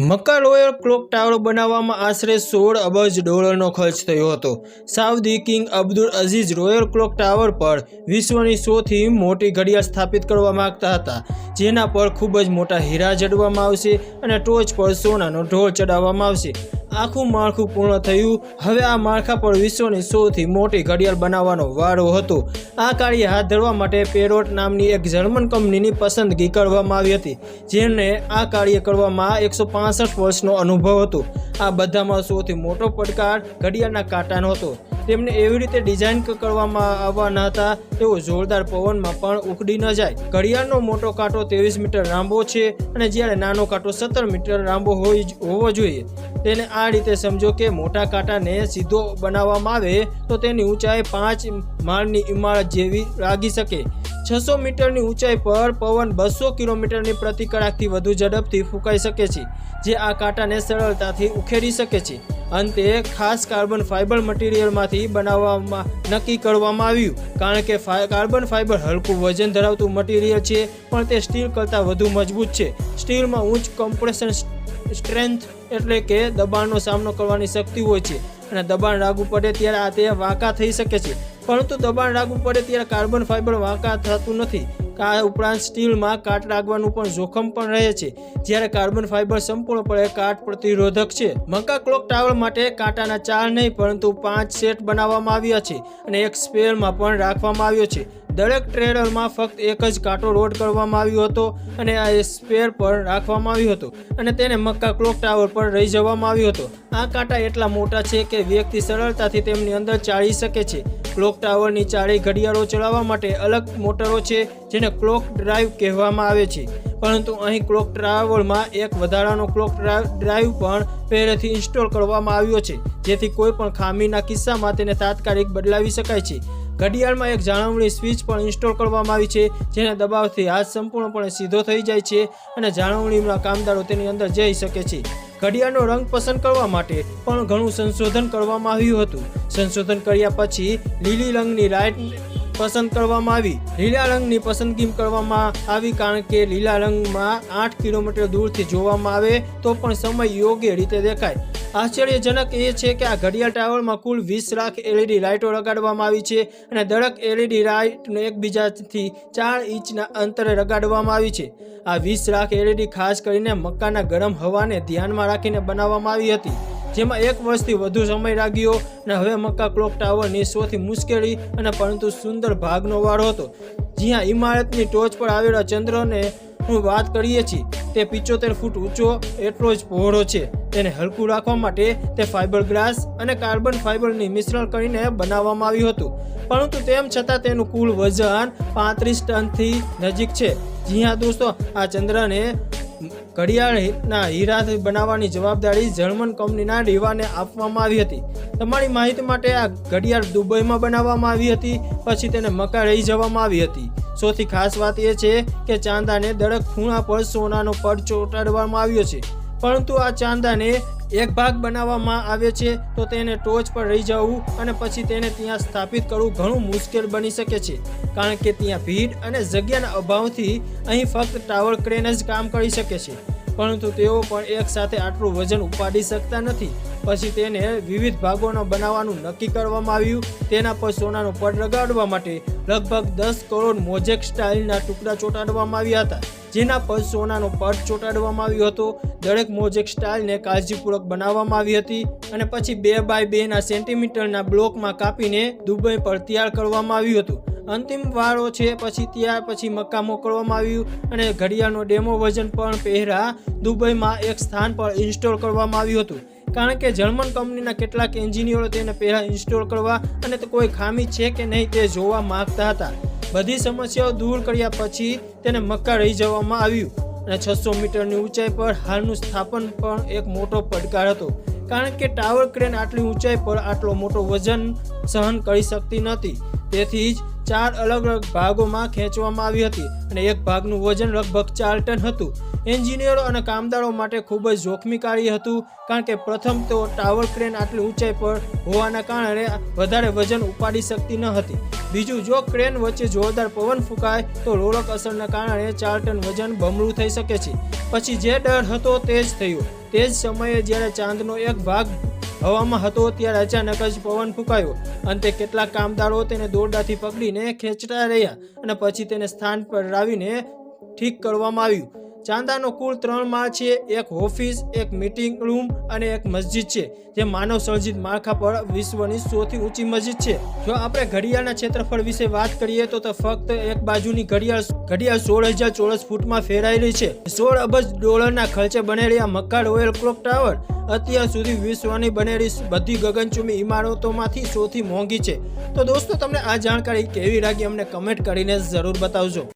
Mecca royal Clock tower બનાવવામાં આશરે સોળ અબજ ડોલરનો ખર્ચ થયો હતો. Saudi King Abdul Aziz Royal Clock Tower પર વિશ્વની સૌથી મોટી ઘડિયાળ સ્થાપિત કરવા માંગતા હતા, જેના પર ખૂબ જ મોટા હીરા જડવામાં આવશે અને ટોચ પર સોનાનો ઢોળ ચડાવવામાં આવશે. આખું માળખું પૂર્ણ થયું. હવે આ માળખા પર વિશ્વની સૌથી મોટી ઘડિયાળ બનાવવાનો વારો હતો. આ કાર્ય હાથ ધરવા માટે પેરોટ નામની એક જર્મન કંપનીની પસંદગી કરવામાં આવી હતી જેને આ કાર્ય કરવામાં એકસો વર્ષનો અનુભવ હતો. આ બધામાં સૌથી મોટો પડકાર ઘડિયાળના કાંટાનો હતો. તેમને એવી રીતે ડિઝાઇન કરવામાં આવવાના હતા, તેઓ જોરદાર પવનમાં પણ ઉખડી ન જાય. ઘડિયાળનો મોટો કાંટો ત્રેવીસ મીટર લાંબો છે અને જ્યારે નાનો કાંટો સત્તર મીટર લાંબો હોય હોવો જોઈએ. તેને આ રીતે સમજો કે મોટા કાંટાને સીધો બનાવવામાં આવે તો તેની ઊંચાઈ પાંચ માળની ઇમારત જેવી લાગી શકે. છસો મીટરની ઊંચાઈ પર પવન બસો કિલોમીટરની પ્રતિ કલાકથી વધુ ઝડપથી ફૂંકાઈ શકે છે, જે આ કાંટાને સરળતાથી ઉખેડી શકે છે. અંતે ખાસ કાર્બન ફાઇબર મટીરિયલમાંથી બનાવવામાં નક્કી કરવામાં આવ્યું, કારણ કે કાર્બન ફાઇબર હલકું વજન ધરાવતું મટીરિયલ છે, પણ તે સ્ટીલ કરતાં વધુ મજબૂત છે. સ્ટીલમાં ઉચ્ચ કોમ્પ્રેશન સ્ટ્રેન્થ એટલે કે દબાણનો સામનો કરવાની શક્તિ હોય છે, અને દબાણ લાગુ પડે ત્યારે આ તે વાંકા થઈ શકે છે. પરંતુ દબાણ રાખવું પડે ત્યારે કાર્બન ફાઇબર વાંકા થતું નથી. આ ઉપરાંત સ્ટીલમાં કાટ લાગવાનું પણ જોખમ પણ રહે છે. જ્યારે કાર્બન ફાઇબર સંપૂર્ણપણે કાટ પ્રતિરોધક છે. મક્કા ક્લોક ટાવર માટે કાંટાના ચાર નહીં, પરંતુ પાંચ સેટ બનાવવામાં આવ્યા છે અને એક સ્પેરમાં પણ રાખવામાં આવ્યો છે. દરેક ટ્રેલરમાં ફક્ત એક જ કાંટો લોડ કરવામાં આવ્યો હતો અને આ સ્પેર પર રાખવામાં આવ્યો હતો અને તેને મક્કા ક્લોક ટાવર પર રહી જવામાં આવ્યો હતો. આ કાંટા એટલા મોટા છે કે વ્યક્તિ સરળતાથી તેમની અંદર ચાળી શકે છે. ક્લોક ટાવરની ચારેય ઘડિયાળો ચલાવવા માટે અલગ મોટરો છે, જેને ક્લોક ડ્રાઈવ કહેવામાં આવે છે. પરંતુ અહીં ક્લોક ટાવરમાં એક વધારાનો ક્લોક ડ્રા- ડ્રાઈવ પણ પહેલેથી ઇન્સ્ટોલ કરવામાં આવ્યો છે, જેથી કોઈ પણ ખામીના કિસ્સામાં તેને તાત્કાલિક બદલાવી શકાય છે. ઘડિયાળમાં એક જાળવણી સ્વિચ પણ ઇન્સ્ટોલ કરવામાં આવી છે, જેના દબાવથી હાથ સંપૂર્ણપણે સીધો થઈ જાય છે અને જાળવણીના કામદારો તેની અંદર જઈ શકે છે. ઘડિયાળનો રંગ પસંદ કરવા માટે પણ ઘણું સંશોધન કરવામાં આવ્યું હતું. સંશોધન કર્યા પછી લીલી રંગની લાઇટ પસંદ કરવામાં આવી. લીલા રંગની પસંદગી કરવામાં આવી કારણ કે લીલા રંગમાં આઠ કિલોમીટર દૂરથી જોવામાં આવે તો પણ સમય યોગ્ય રીતે દેખાય. આશ્ચર્યજનક એ છે કે આ ઘડિયાળ ટાવરમાં કુલ વીસ લાખ એલઈડી લાઇટો લગાડવામાં આવી છે અને દરેક એલઈડી લાઇટને એકબીજાથી ચાર ઇંચના અંતરે લગાડવામાં આવી છે. આ વીસ લાખ એલઈડી ખાસ કરીને મક્કાના ગરમ હવાને ધ્યાનમાં રાખીને બનાવવામાં આવી હતી, જેમાં એક વર્ષથી વધુ સમય લાગ્યો અને હવે મક્કા ક્લોક ટાવરની સૌથી મુશ્કેલી અને પરંતુ સુંદર ભાગનો વાળો હતો. જ્યાં ઇમારતની ટોચ પર આવેલા ચંદ્રને હું વાત કરીએ છીએ, તે પિચોતેર ફૂટ ઊંચો એટલો જ પહોળો છે. તેને હલકું રાખવા માટે તે ફાઇબર ગ્લાસ અને કાર્બન ફાઇબરની મિશ્રણ કરીને બનાવવામાં આવ્યું હતું. પરંતુ તેમ છતાં તેનું કુલ વજન પાંત્રીસ ટનથી નજીક છે. જી હા દોસ્તો, આ ચંદ્રને ઘડિયાળના હીરાથી બનાવવાની જવાબદારી જર્મન કંપનીના રીવાને આપવામાં આવી હતી. તમારી માહિતી માટે આ ઘડિયાળ દુબઈમાં બનાવવામાં આવી હતી, પછી તેને મકા રહી જવામાં આવી હતી. સૌથી ખાસ વાત એ છે કે ચાંદાને દરેક ખૂણા પર સોનાનો પડ ચોંટાડવામાં આવ્યો છે. પરંતુ આ ચાંદાને એક ભાગ બનાવવામાં આવે છે, તો તેને ટોચ પર રહી જવું અને પછી તેને ત્યાં સ્થાપિત કરવું ઘણું મુશ્કેલ બની શકે છે. કારણ કે ત્યાં ભીડ અને જગ્યાના અભાવથી અહીં ફક્ત ટાવર ક્રેન જ કામ કરી શકે છે. પરંતુ તેઓ પણ એક સાથે આટલું વજન ઉપાડી શકતા નથી. પછી તેને વિવિધ ભાગોનો બનાવવાનું નક્કી કરવામાં આવ્યું. તેના પર સોનાનો પડ લગાડવા માટે લગભગ દસ કરોડ મોજેક સ્ટાઇલના ટુકડા ચોંટાડવામાં આવ્યા હતા, જેના પર સોનાનો પડ ચોંટાડવામાં આવ્યો હતો. દરેક મોજેક સ્ટાઇલને કાળજીપૂર્વક બનાવવામાં આવી હતી અને પછી બે બાય બેના સેન્ટીમીટરના બ્લોકમાં કાપીને દુબઈ પર તૈયાર કરવામાં આવ્યું હતું. અંતિમ વાળો છે. પછી ત્યાર પછી મક્કા મોકલવામાં આવ્યું અને ઘડિયાળનો ડેમો વજન પણ પહેરા દુબઈમાં એક સ્થાન પર ઇન્સ્ટોલ કરવામાં આવ્યું હતું. કારણ કે જર્મન કંપનીના કેટલાક એન્જિનિયરો તેને પહેલા ઇન્સ્ટોલ કરવા અને કોઈ ખામી છે કે નહીં તે જોવા માંગતા હતા. બધી સમસ્યાઓ દૂર કર્યા પછી તેને મક્કા રહી જવામાં આવ્યું અને છસો મીટરની ઊંચાઈ પર હાલનું સ્થાપન પણ એક મોટો પડકાર હતો. કારણ કે ટાવર ક્રેન આટલી ઊંચાઈ પર આટલો મોટો વજન સહન કરી શકતી નહોતી. તેથી જ ચાર અલગ અલગ ભાગોમાં ખેંચવામાં આવી હતી અને એક ભાગનું વજન લગભગ ચાર ટન હતું. એન્જિનિયરો અને કામદારો માટે ખૂબ જ જોખમી કાર્ય હતું, કારણ કે પ્રથમ તો ટાવર ક્રેન આટલી ઊંચાઈ પર હોવાના કારણે વધારે વજન ઉપાડી શકતી ન હતી. બીજું, જો ક્રેન વચ્ચે જોરદાર પવન ફૂંકાય, તો રોલક અસરના કારણે ચાર ટન વજન બમણું થઈ શકે છે. પછી જે ડર હતો તે જ થયો. તે જ સમયે જ્યારે ચાંદનો એક ભાગ હવામાં હતો ત્યારે અચાનક જ પવન ફૂંકાયો અંતે કેટલાક કામદારો તેને દોરડાથી પકડીને ખેંચતા રહ્યા અને પછી તેને સ્થાન પર લાવીને ઠીક કરવામાં આવ્યું. ચાંદાનો કુલ ત્રણ માળ છે, એક ઓફિસ, એક મીટિંગ રૂમ અને એક મસ્જિદ છે, જે માનવ સર્જિત માળખા પર વિશ્વની સૌથી ઊંચી મસ્જિદ છે. જો આપણે ઘડિયાળના ક્ષેત્રફળ વિશે વાત કરીએ તો તે ફક્ત એક બાજુની ઘડિયાળ ઘડિયાળ સોળ હજાર ચોરસ ફૂટમાં ફેરાયેલી છે. સોળ અબજ ડોલરના ખર્ચે બનેલી આ મક્કા રોયલ ક્લોક ટાવર અત્યાર સુધી વિશ્વની બનેલી બધી ગગનચુંબી ઇમારતોમાંથી સૌથી મોંઘી છે. તો દોસ્તો, તમને આ જાણકારી કેવી લાગી? અમને કમેન્ટ કરીને જરૂર બતાવજો.